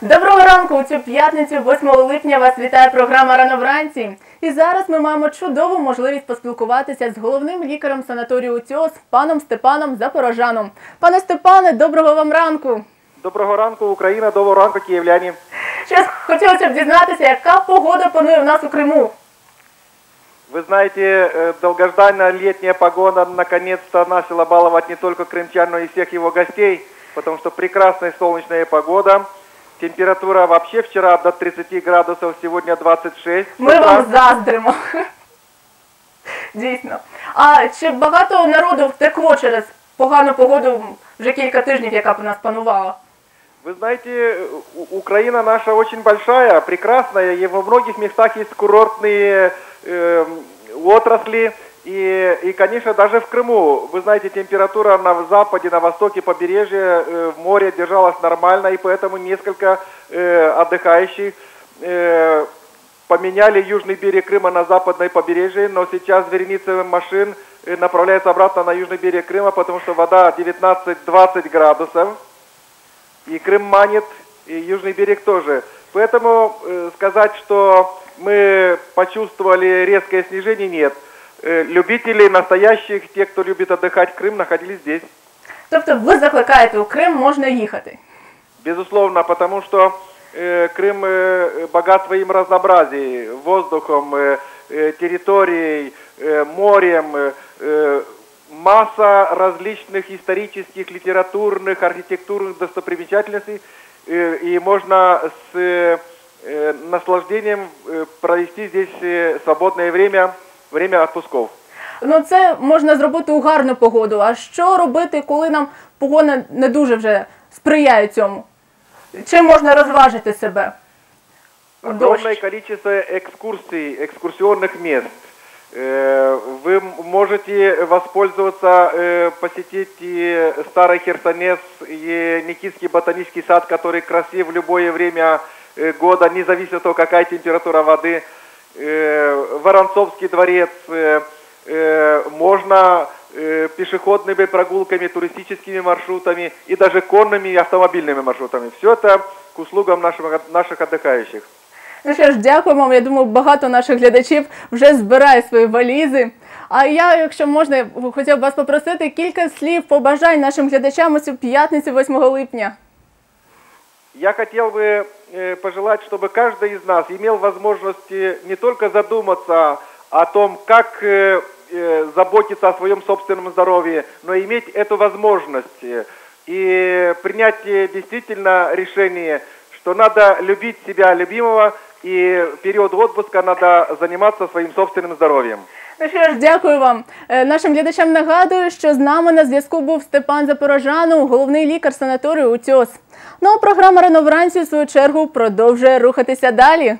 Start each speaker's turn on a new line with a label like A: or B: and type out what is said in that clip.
A: Доброго ранку! У цю п'ятницю, 8 липня, вас вітає програма Рано вранці. І зараз ми маємо чудову можливість поспілкуватися з головним лікарем санаторію УТІОС, паном Степаном Запорожаном. Пане Степане, доброго вам ранку!
B: Доброго ранку, Україна, доброго ранку, київляні.
A: Щось хотілося б дізнатися, яка погода панує в нас у Криму.
B: Вы знаете, э, долгожданная летняя погода наконец-то начала баловать не только крымчан, но и всех его гостей, потому что прекрасная солнечная погода. Температура вообще вчера до 30 градусов, сегодня 26.
A: Ми
B: С утра
A: вам заздримо. Дійсно. А чи багато народу втекло через погану погоду вже кілька тижнів, яка б у нас панувала?
B: Вы знаете, У- Украина наша очень большая, прекрасная, и во многих местах есть курортные э, отрасли. И, и, конечно, даже в Крыму, вы знаете, температура на западе, на востоке побережья, э, в море держалась нормально, и поэтому несколько э, отдыхающих э, поменяли южный берег Крыма на западное побережье, но сейчас вереница машин э, направляется обратно на южный берег Крыма, потому что вода 19-20 градусов. И Крым манит, и Южный берег тоже. Поэтому э, сказать, что мы почувствовали резкое снижение, нет. Э, любителей настоящих, те, кто любит отдыхать в Крым, находились здесь.
A: Тобто ви закликаєте у Крим можна їхати.
B: Безусловно, потому что э, Крым э, богат своим разнообразием, воздухом, э, территорией, э, морем, э, масса различных исторических, литературных, архитектурных достопримечательностей, э, и можно с э, наслаждением провести здесь свободное время, время отпусков.
A: Ну це можна зробити у гарну погоду. А що робити, коли нам погода не дуже вже сприяє цьому? Чим можна розважити себе? У
B: Огромное
A: дощ.
B: количество экскурсий, экскурсионных мест. Э, Вы м- можете воспользоваться, э, посетить и Старый Херсонес, и Никитский ботанический сад, который красив в любое время э, года, независимо от того, какая температура воды. Э, Воронцовский дворец. э, э, Можно э, пешеходными прогулками, туристическими маршрутами и даже конными и автомобильными маршрутами. Все это к услугам наших, наших отдыхающих.
A: Ну що ж, дякуємо вам. Я думаю, багато наших глядачів вже збирає свої валізи. А я, якщо можна, я хотів б вас попросити кілька слів побажань нашим глядачам у цю п'ятницю 8 липня.
B: Я хотел бы э, пожелать, чтобы каждый из нас имел возможность э, не только задуматься о том, как э, э, заботиться о своем собственном здоровье, но иметь эту возможность э, и принять э, действительно решение, что надо любить себя любимого, и в период отпуска надо заниматься своим собственным здоровьем.
A: Дякую вам. Е, Нашим глядачам нагадую, що з нами на зв'язку був Степан Запорожанов, головний лікар санаторію УТьос. Ну а програма «Рано вранці» в свою чергу продовжує рухатися далі.